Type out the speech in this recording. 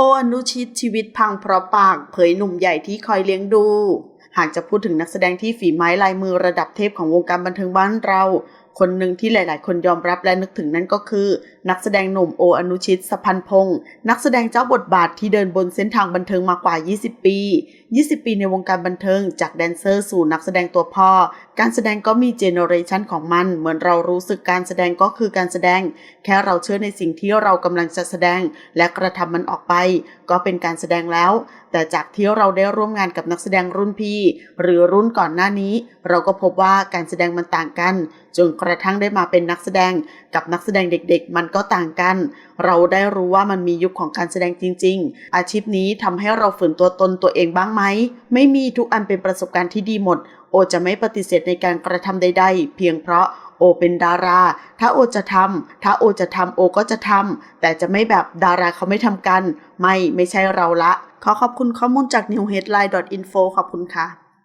โออนุชิตชีวิตพังเพราะปากเผยหนุ่มใหญ่ที่คอยเลี้ยงดู หากจะพูดถึงนักแสดงที่ฝีไม้ลายมือระดับเทพของวงการบันเทิงบ้านเรา คนหนึ่งที่หลาย ๆ คนยอมรับและนึกถึงนั่นก็คือ นักแสดงหนุ่มโออนุชิตสพันพงศ์นักแสดงเจ้าบทบาทที่เดินบนเส้นทางบันเทิงมากว่า 20 ปี 20 ปีในวงการบันเทิง จากแดนเซอร์สู่นักแสดงตัวพ่อ การแสดงก็มีเจเนอเรชันของมัน เหมือนเรารู้สึกการแสดงก็คือการแสดง แค่เราเชื่อในสิ่งที่เรากำลังจะแสดง และกระทำมันออกไป ก็เป็นการแสดงแล้ว แต่จากที่เราได้ร่วมงานกับนักแสดงรุ่นพี่ หรือรุ่นก่อนหน้านี้ เราก็พบว่าการแสดงมันต่างกันจนกระทั่งได้มาเป็นนักแสดงกับนักแสดงเด็กๆ มันก็ต่างกัน เราได้รู้ว่ามันมียุคของการแสดงจริง ๆ อาชีพนี้ทำให้เราฝืนตัวตนตัวเองบ้างไหม ไม่มีทุกอันเป็นประสบการณ์ที่ดีหมด โอจะไม่ปฏิเสธในการกระทำใด ๆ เพียงเพราะโอเป็นดารา ถ้าโอจะทำ ถ้าโอจะทำโอก็จะทำ แต่จะไม่แบบดาราเขาไม่ทำกัน ไม่ ไม่ใช่เราละ ขอขอบคุณข้อมูลจาก newheadline.info ขอบคุณค่ะ